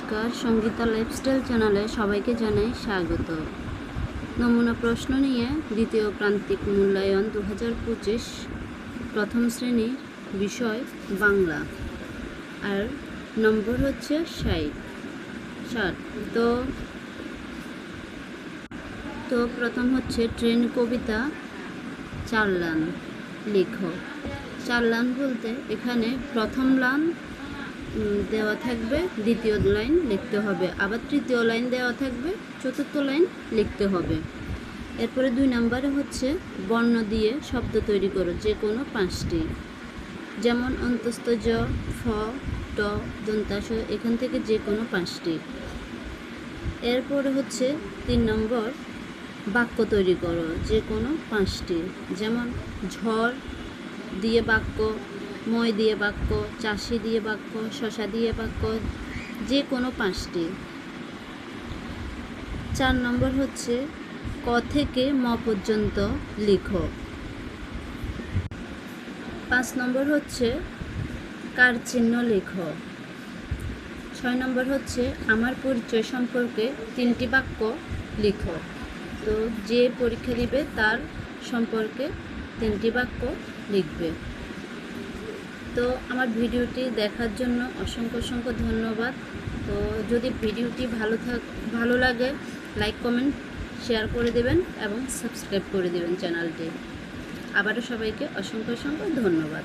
নমস্কার সঙ্গীতা লাইফস্টাইল চ্যানেলে সবাইকে জানাই স্বাগত। নমুনা প্রশ্ন নিয়ে দ্বিতীয় প্রান্তিক মূল্যায়ন দু হাজার পঁচিশ, প্রথম শ্রেণির বিষয় বাংলা। আর নম্বর হচ্ছে ষাট। ষাট। তো তো প্রথম হচ্ছে ট্রেন কবিতা চার লান। লেখো। চার লান বলতে এখানে প্রথম লান দেওয়া থাকবে, দ্বিতীয় লাইন লিখতে হবে। আবার তৃতীয় লাইন দেওয়া থাকবে, চতুর্থ লাইন লিখতে হবে। এরপরে দুই নম্বরে হচ্ছে বর্ণ দিয়ে শব্দ তৈরি করো, যে কোনো পাঁচটি। যেমন অন্তস্থ জ, ফ, ট, দন্তাস, এখান থেকে যে কোনো পাঁচটি। এরপরে হচ্ছে তিন নম্বর বাক্য তৈরি করো, যে কোনো পাঁচটি। যেমন ঝড় দিয়ে বাক্য মই দিয়ে বাক্য, চাষি দিয়ে বাক্য, শশা দিয়ে বাক্য, যে কোনো পাঁচটি। চার নম্বর হচ্ছে, ক থেকে ম পর্যন্ত লিখো। পাঁচ নম্বর হচ্ছে, কার চিহ্ন লেখো। ছয় নম্বর হচ্ছে, আমার পরিচয় সম্পর্কে তিনটি বাক্য লিখো। তো যে পরীক্ষা দিবে, তার সম্পর্কে তিনটি বাক্য লিখবে। তো আমার ভিডিওটি দেখার জন্য অসংখ্য অসংখ্য ধন্যবাদ। তো যদি ভিডিওটি ভালো থাক, ভালো লাগে, লাইক, কমেন্ট, শেয়ার করে দেবেন এবং সাবস্ক্রাইব করে দেবেন চ্যানেলটি। আবারও সবাইকে অসংখ্য অসংখ্য ধন্যবাদ।